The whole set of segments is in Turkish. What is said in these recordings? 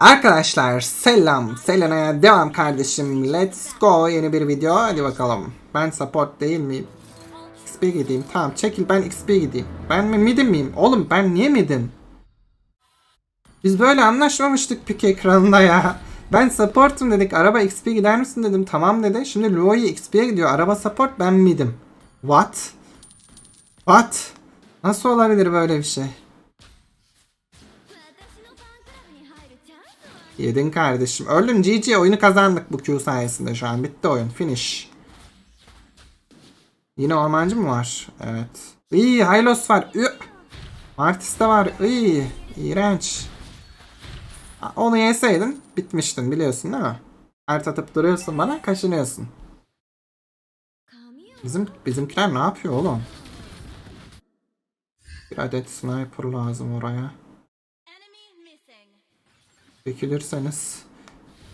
Arkadaşlar selam. Selena'ya devam kardeşim. Let's go. Yeni bir video. Hadi bakalım. Ben support değil miyim? XP gideyim. Tamam çekil ben XP gideyim. Ben mi midim miyim? Oğlum ben niye midim? Biz böyle anlaşmamıştık pik ekranında ya. Ben supportum dedik. Araba XP gider misin dedim. Tamam dedi. Şimdi Luo'yu XP'ye gidiyor. Araba support ben midim. What? What? Nasıl olabilir böyle bir şey? Yedin kardeşim. Öldün GG oyunu kazandık bu Q sayesinde şu an. Bitti oyun. Finish. Yine ormancı mı var? Evet. İyi Hylos var. Ü. Martis de var. İyi. İğrenç. Onu yeseydin bitmiştin biliyorsun değil mi? Ert atıp duruyorsun bana kaşınıyorsun. Bizim bizimkiler ne yapıyor oğlum? Bir adet sniper lazım oraya. Dökülürseniz.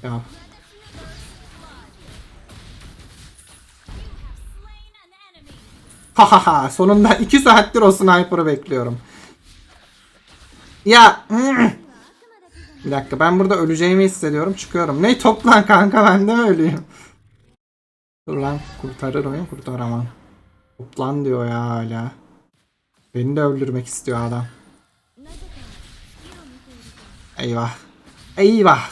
Ya. Ha ha ha sonunda 2 saattir o sniper'ı bekliyorum. Ya. Bir dakika ben burada öleceğimi hissediyorum çıkıyorum. Ne toplan kanka ben de mi öleyim? Dur lan kurtarır oyun kurtaramam. Toplan diyor ya hala. Beni de öldürmek istiyor adam. Eyvah. Eyvah.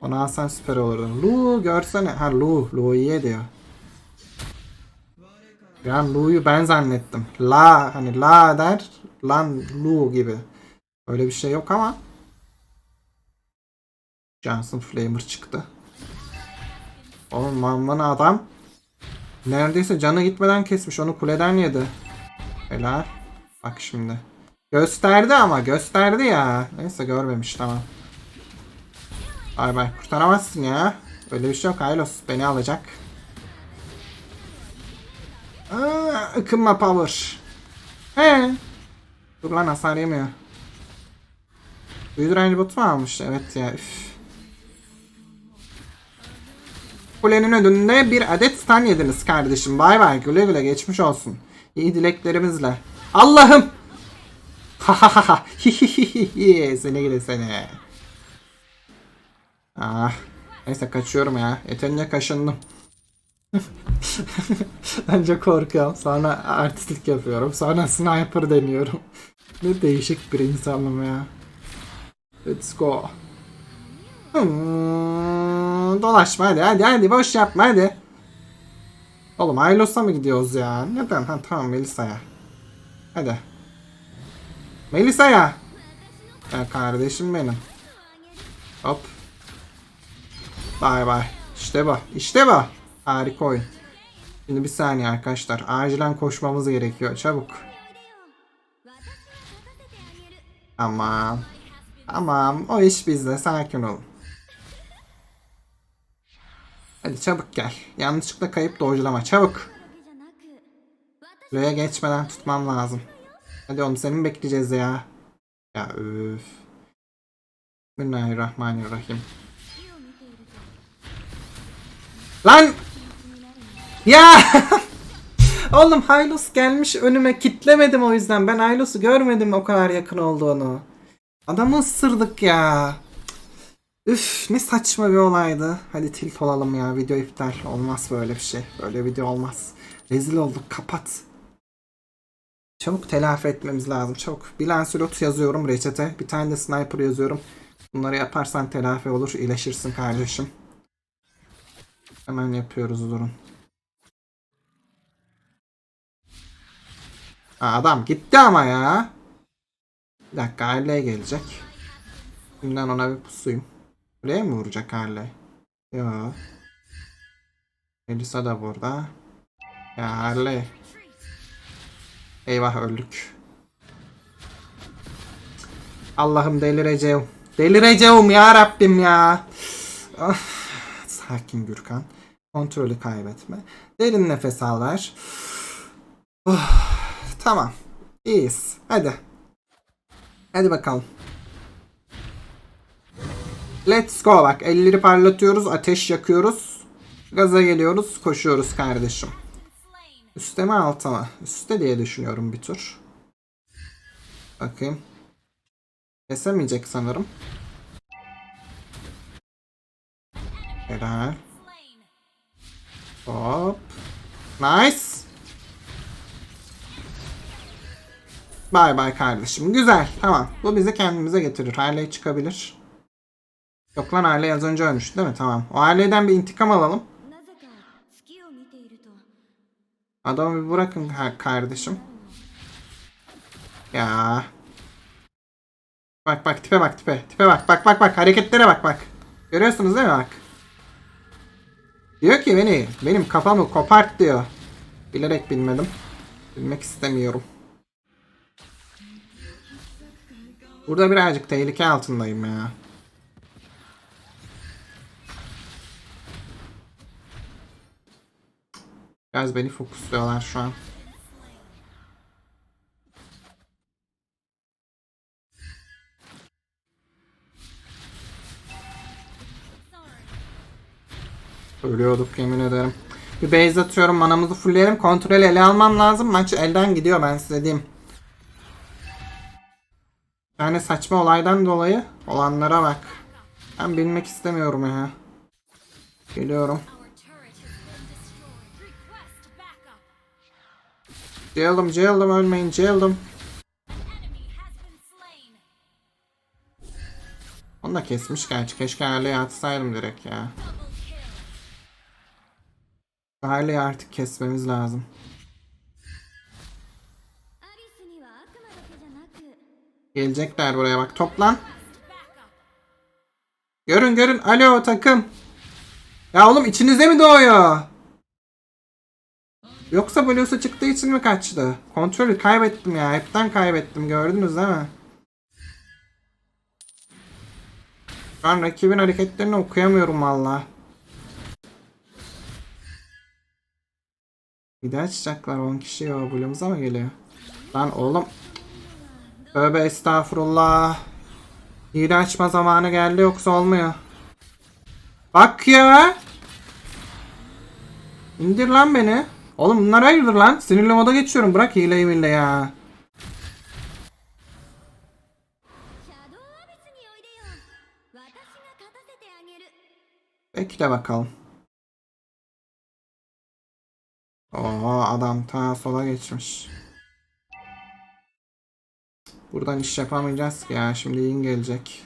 Onu alsan süper olurdu. Lu görsene. Ha Lu. Lu iyi diyor. Ya Lu'yu ben zannettim. La hani la der. Lan Lu gibi. Öyle bir şey yok ama. Johnson Flamer çıktı. Oğlum manvana adam. Neredeyse canı gitmeden kesmiş. Onu kuleden yedi. Helal. Bak şimdi. Gösterdi ama gösterdi ya. Neyse görmemiş tamam. Bay bay kurtaramazsın ya. Öyle bir şey yok Hylos beni alacak. Aa, ıkınma power. He. Dur lan hasar yemiyor. Büyü direnci botu mu almış? Evet ya üf. Kulenin önünde bir adet stun yediniz kardeşim. Bay bay güle güle geçmiş olsun. İyi dileklerimizle. Allah'ım. Ha ha ha ha. Seni gide seni. Ah. Neyse kaçıyorum ya. Yeterince kaşındım. Önce korkuyorum. Sonra artistlik yapıyorum. Sonra sniper deniyorum. Ne değişik bir insanım ya. Let's go. Hmm, dolaşma hadi hadi hadi boş yapma hadi. Oğlum Aylos'a mı gidiyoruz ya? Neden? Ha tamam Melisa'ya. Hadi. Melisa'ya. Ya kardeşim benim. Hop. Bay bay. İşte bu. İşte bu. Harika oyun. Şimdi bir saniye arkadaşlar. Acilen koşmamız gerekiyor. Çabuk. Tamam. Tamam. O iş bizde. Sakin olun. Hadi çabuk gel. Yanlışlıkla kayıp doğrulama. Çabuk. Buraya geçmeden tutmam lazım. Hadi oğlum seni mi bekleyeceğiz ya? Ya öf. Bismillahirrahmanirrahim. Lan! Ya! Oğlum Hylos gelmiş önüme kitlemedim o yüzden. Ben Hylos'u görmedim o kadar yakın olduğunu. Adamı ısırdık ya. Üf ne saçma bir olaydı. Hadi tilt olalım ya video iptal. Olmaz böyle bir şey. Böyle video olmaz. Rezil olduk kapat. Çabuk telafi etmemiz lazım. Çabuk. Bir Lancelot yazıyorum reçete. Bir tane de sniper yazıyorum. Bunları yaparsan telafi olur. iyileşirsin kardeşim. Hemen yapıyoruz durun. Adam gitti ama ya. Bir dakika Harley gelecek. Şimdiden ona bir pusuyum. Buraya mı vuracak Harley? Yo. Melisa da burada. Ya Harley. Eyvah öldük. Allah'ım delireceğim. Delireceğim ya Rabbim ya. Of. Sakin Gürkan. Kontrolü kaybetme. Derin nefes al ver. Oh, tamam. İyiyiz. Hadi. Hadi bakalım. Let's go bak. Elleri parlatıyoruz. Ateş yakıyoruz. Gaza geliyoruz. Koşuyoruz kardeşim. Üste mi alta mı? Üste diye düşünüyorum bir tur. Bakayım. Kesemeyecek sanırım. Helal. Hop. Nice. Bay bay kardeşim. Güzel. Tamam. Bu bizi kendimize getirir. Harley çıkabilir. Yok lan Harley az önce ölmüş değil mi? Tamam. O Harley'den bir intikam alalım. Adamı bir bırakın kardeşim. Ya. Bak bak tipe bak tipe. Tipe bak bak bak bak. Hareketlere bak bak. Görüyorsunuz değil mi bak. Diyor ki beni benim kafamı kopart diyor. Bilerek bilmedim. Bilmek istemiyorum. Burada birazcık tehlike altındayım ya. Biraz beni fokusluyorlar şu an. Ölüyorduk yemin ederim. Bir base atıyorum manamızı fullleyelim. Kontrol ele almam lazım. Maç elden gidiyor ben size diyeyim. Yani saçma olaydan dolayı olanlara bak. Ben bilmek istemiyorum ya. Geliyorum. Jaildim jaildim ölmeyin slain. Onu da kesmiş gerçi. Keşke Harley'i atsaydım direkt ya. Barley'i artık kesmemiz lazım. Gelecekler buraya bak. Toplan. Görün görün. Alo takım. Ya oğlum içinizde mi doğuyor? Yoksa Blues'a çıktığı için mi kaçtı? Kontrolü kaybettim ya. Hepten kaybettim. Gördünüz değil mi? Şu an rakibin hareketlerini okuyamıyorum valla. Bir daha açacaklar 10 kişi ya blumuza mı geliyor? Lan oğlum. Tövbe estağfurullah. Hile açma zamanı geldi yoksa olmuyor. Bak ya. İndir lan beni. Oğlum bunlar hayırdır lan? Sinirli moda geçiyorum. Bırak hileyi mille ya. Bekle bakalım. Oo adam ta sola geçmiş. Buradan iş yapamayacağız ki ya. Şimdi yine gelecek.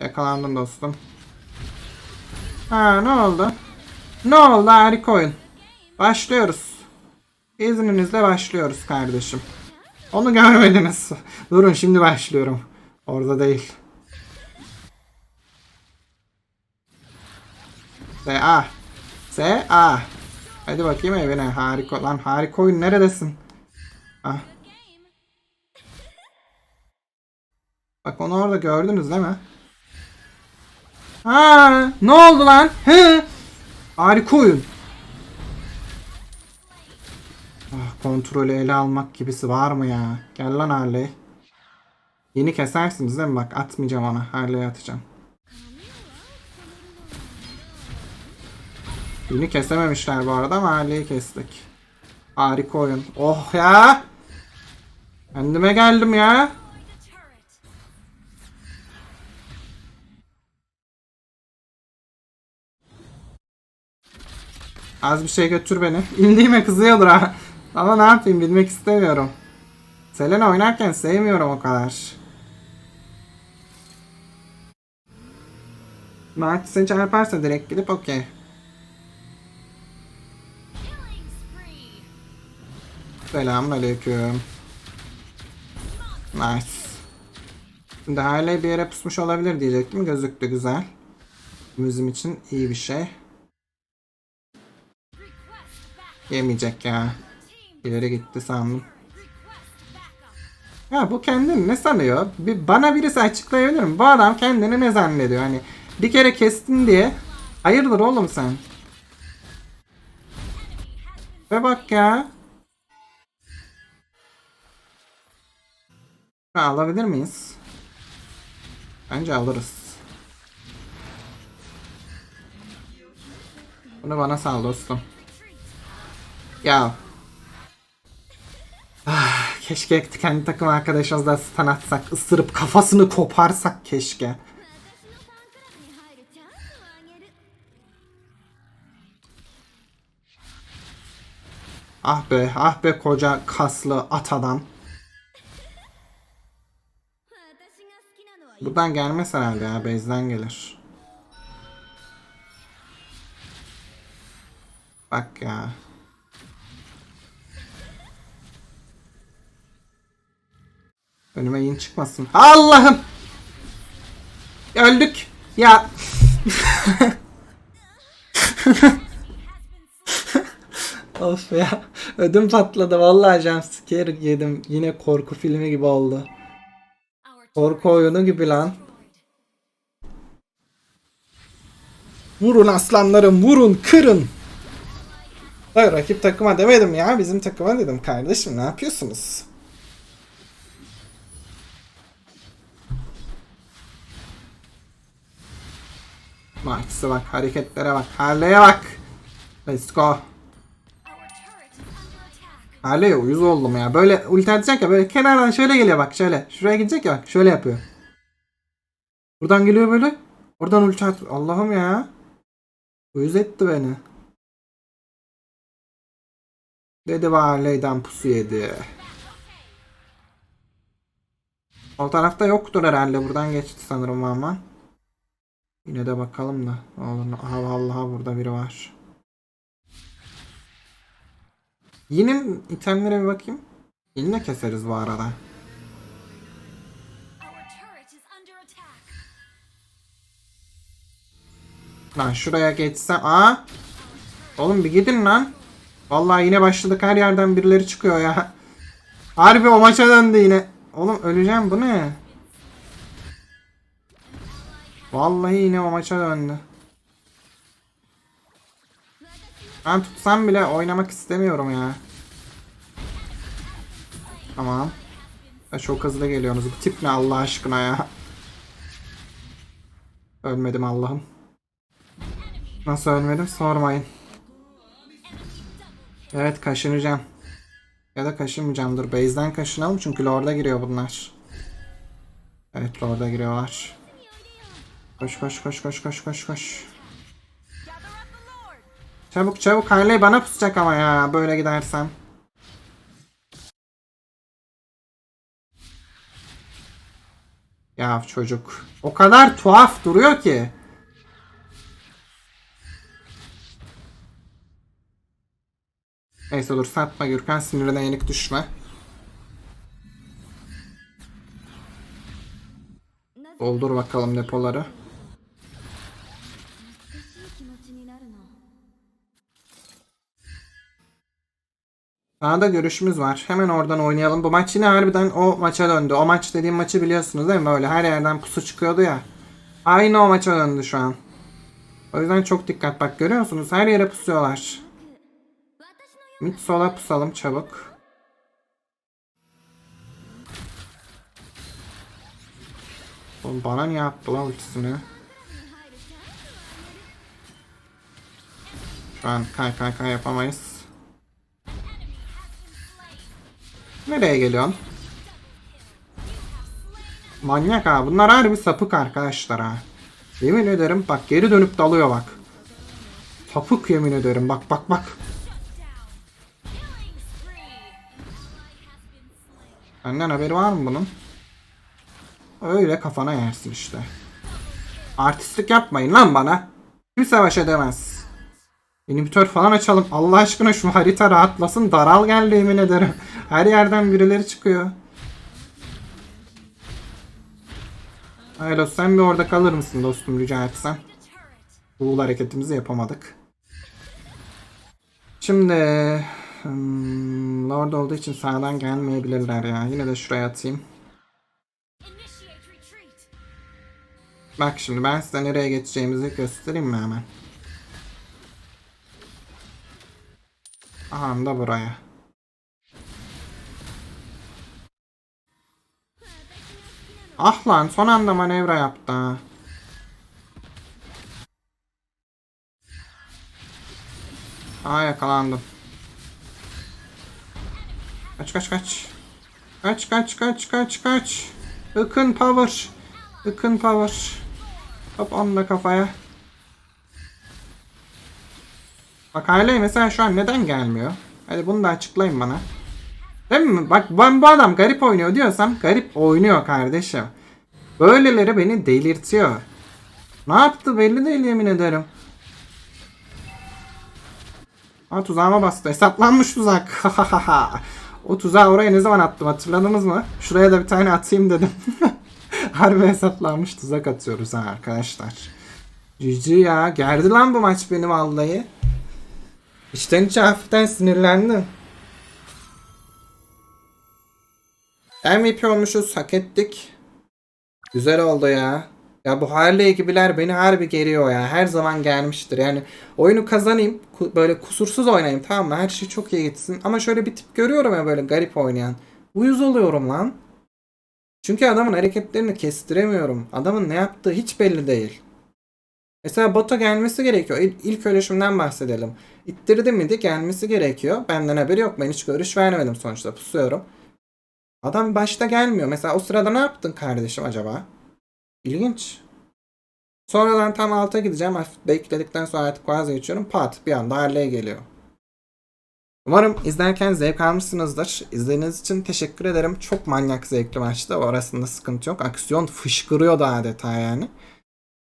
Yakalandın dostum. Ha ne oldu? Ne oldu harika oyun. Başlıyoruz. İzninizle başlıyoruz kardeşim. Onu görmediniz. Durun şimdi başlıyorum. Orada değil. S.A. S.A. Hadi bakayım evine. Harika. Lan harika oyun neredesin? Ah. Bak onu orada gördünüz değil mi? Ha, ne oldu lan? Hı. Harika oyun. Ah, kontrolü ele almak gibisi var mı ya? Gel lan Harley. Yeni kesersiniz değil mi? Bak atmayacağım ona. Harley'e atacağım. Yeni kesememişler bu arada ama Harley'i kestik. Harika oyun. Oh ya! Kendime geldim ya. Az bir şey götür beni. İndiğime kızıyordur ha. Ama ne yapayım bilmek istemiyorum. Selena oynarken sevmiyorum o kadar. Mert seni çarparsa direkt gidip okey. Selamünaleyküm. Nice. Şimdi Harley bir yere pusmuş olabilir diyecektim. Gözüktü güzel. Bizim için iyi bir şey. Yemeyecek ya. İleri gitti sandım. Ya bu kendini ne sanıyor? Bir, bana birisi açıklayabilir mi? Bu adam kendini ne zannediyor? Hani bir kere kestin diye. Hayırdır oğlum sen? Ve bak ya. Alabilir miyiz? Bence alırız. Bunu bana sal dostum. Ya. Ah, keşke kendi takım arkadaşımızla stun atsak. ısırıp kafasını koparsak keşke. Ah be, ah be koca kaslı at adam. Buradan gelmez herhalde ya. Base'den gelir. Bak ya. Önüme yine çıkmasın. Allah'ım! Öldük. Ya. of ya. Ödüm patladı. Vallahi jumpscare yedim. Yine korku filmi gibi oldu. Korku oyunu gibi lan. Vurun aslanlarım vurun kırın. Hayır rakip takıma demedim ya bizim takıma dedim kardeşim ne yapıyorsunuz? Marks'a bak hareketlere bak Harley'e bak. Let's go. Harley'e uyuz oldum ya. Böyle ulti atacak ya böyle kenardan şöyle geliyor bak şöyle. Şuraya gidecek ya bak şöyle yapıyor. Buradan geliyor böyle. Oradan ulti at. Allah'ım ya. Uyuz etti beni. Dedi ve Harley'den pusu yedi. O tarafta yoktur herhalde. Buradan geçti sanırım ama. Yine de bakalım da. Ne olur. Aha vallahi burada biri var. Yine itemlere bir bakayım. Yine keseriz bu arada. Lan şuraya geçsem. Aa. Oğlum bir gidin lan. Vallahi yine başladık her yerden birileri çıkıyor ya. Harbi o maça döndü yine. Oğlum öleceğim bu ne? Vallahi yine o maça döndü. Ben tutsam bile oynamak istemiyorum ya. Tamam. Çok hızlı geliyorsunuz. Bu tip ne Allah aşkına ya. Ölmedim Allah'ım. Nasıl ölmedim sormayın. Evet kaşınacağım. Ya da kaşınmayacağım. Dur base'den kaşınalım çünkü lord'a giriyor bunlar. Evet lord'a giriyorlar. Koş koş koş koş koş koş koş. Çabuk çabuk Harley bana pusacak ama ya böyle gidersem. Ya çocuk. O kadar tuhaf duruyor ki. Neyse dur satma Gürkan sinirine yenik düşme. Doldur bakalım depoları. Daha da görüşümüz var. Hemen oradan oynayalım. Bu maç yine harbiden o maça döndü. O maç dediğim maçı biliyorsunuz değil mi? Böyle her yerden pusu çıkıyordu ya. Aynı o maça döndü şu an. O yüzden çok dikkat. Bak görüyor musunuz? Her yere pusuyorlar. Mid sola pusalım çabuk. Oğlum bana niye attı lan ultisini? Şu an kay kay kay yapamayız. Nereye geliyorsun? Manyak ha. Bunlar harbi sapık arkadaşlar ha. Yemin ederim bak geri dönüp dalıyor bak. Sapık yemin ederim bak bak bak. Benden haberi var mı bunun? Öyle kafana yersin işte. Artistlik yapmayın lan bana. Kimse baş edemez. İnhibitör falan açalım. Allah aşkına şu harita rahatlasın. Daral geldi yemin ederim. Her yerden birileri çıkıyor. Haylo sen bir orada kalır mısın dostum rica etsem. Buğul hareketimizi yapamadık. Şimdi hmm, Lord olduğu için sağdan gelmeyebilirler ya. Yine de şuraya atayım. Bak şimdi ben size nereye geçeceğimizi göstereyim mi hemen? Aha da buraya. Ah lan son anda manevra yaptı. Aa yakalandım. Kaç kaç kaç. Kaç kaç kaç kaç kaç. Ikın power. Ikın power. Hop onunla kafaya. Bak Harley mesela şu an neden gelmiyor? Hadi bunu da açıklayın bana. Değil mi? Bak ben bu adam garip oynuyor diyorsam garip oynuyor kardeşim. Böyleleri beni delirtiyor. Ne yaptı belli değil yemin ederim. Ha tuzağıma bastı. Hesaplanmış tuzak. o tuzağı oraya ne zaman attım hatırladınız mı? Şuraya da bir tane atayım dedim. Harbi hesaplanmış tuzak atıyoruz ha arkadaşlar. Cici ya. Gerdi lan bu maç beni vallahi. İçten içe hafiften sinirlendim. MVP olmuşuz. Hak ettik. Güzel oldu ya. Ya bu Harley gibiler beni harbi geriyor ya. Her zaman gelmiştir. Yani oyunu kazanayım. ku- Böyle kusursuz oynayayım tamam mı? Her şey çok iyi gitsin. Ama şöyle bir tip görüyorum ya böyle garip oynayan. Uyuz oluyorum lan. Çünkü adamın hareketlerini kestiremiyorum. Adamın ne yaptığı hiç belli değil. Mesela bota gelmesi gerekiyor. İl, ilk ölüşümden bahsedelim. İttirdi miydi gelmesi gerekiyor. Benden haberi yok. Ben hiç görüş vermedim sonuçta. Pusuyorum. Adam başta gelmiyor. Mesela o sırada ne yaptın kardeşim acaba? İlginç. Sonradan tam alta gideceğim. Hafif bekledikten sonra artık vazgeçiyorum. Pat bir anda Harley geliyor. Umarım izlerken zevk almışsınızdır. İzlediğiniz için teşekkür ederim. Çok manyak zevkli maçtı. Orasında sıkıntı yok. Aksiyon fışkırıyordu adeta yani.